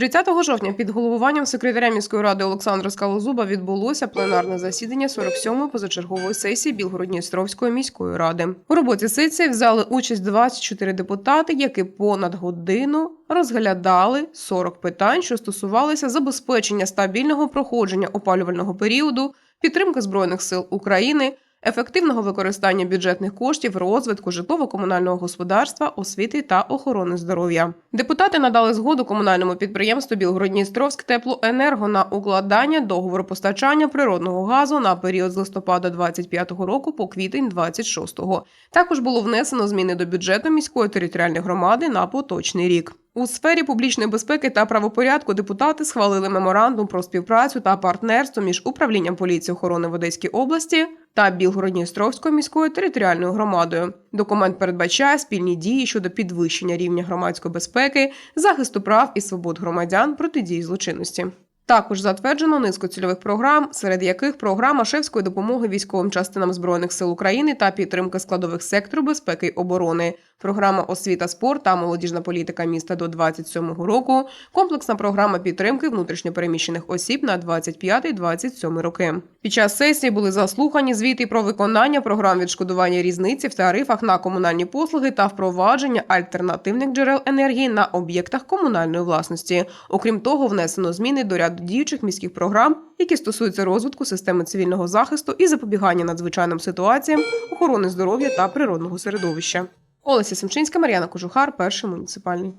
30 жовтня під головуванням секретаря міської ради Олександра Скалозуба відбулося пленарне засідання 47-ї позачергової сесії Білгородністровської міської ради. У роботі сесії взяли участь 24 депутати, які понад годину розглядали 40 питань, що стосувалися забезпечення стабільного проходження опалювального періоду, підтримки збройних сил України. Ефективного використання бюджетних коштів, розвитку житлово-комунального господарства, освіти та охорони здоров'я. Депутати надали згоду комунальному підприємству Білгородністровськ теплоенерго на укладання договору постачання природного газу на період з листопада 25-го року по квітень 26-го. Також було внесено зміни до бюджету міської територіальної громади на поточний рік. У сфері публічної безпеки та правопорядку депутати схвалили меморандум про співпрацю та партнерство між управлінням поліції охорони в Одеській області та Білгородністровською міською територіальною громадою. Документ передбачає спільні дії щодо підвищення рівня громадської безпеки, захисту прав і свобод громадян протидії злочинності. Також затверджено низку цільових програм, серед яких програма шефської допомоги військовим частинам збройних сил України та підтримка складових сектору безпеки й оборони, програма освіта, спорт та молодіжна політика міста до 27-го року, комплексна програма підтримки внутрішньопереміщених осіб на 25-27 роки. Під час сесії були заслухані звіти про виконання програм відшкодування різниці в тарифах на комунальні послуги та впровадження альтернативних джерел енергії на об'єктах комунальної власності. Окрім того, внесено зміни до ряду діючих міських програм, які стосуються розвитку системи цивільного захисту і запобігання надзвичайним ситуаціям, охорони здоров'я та природного середовища. Олеся Семчинська, Мар'яна Кожухар, перший муніципальний.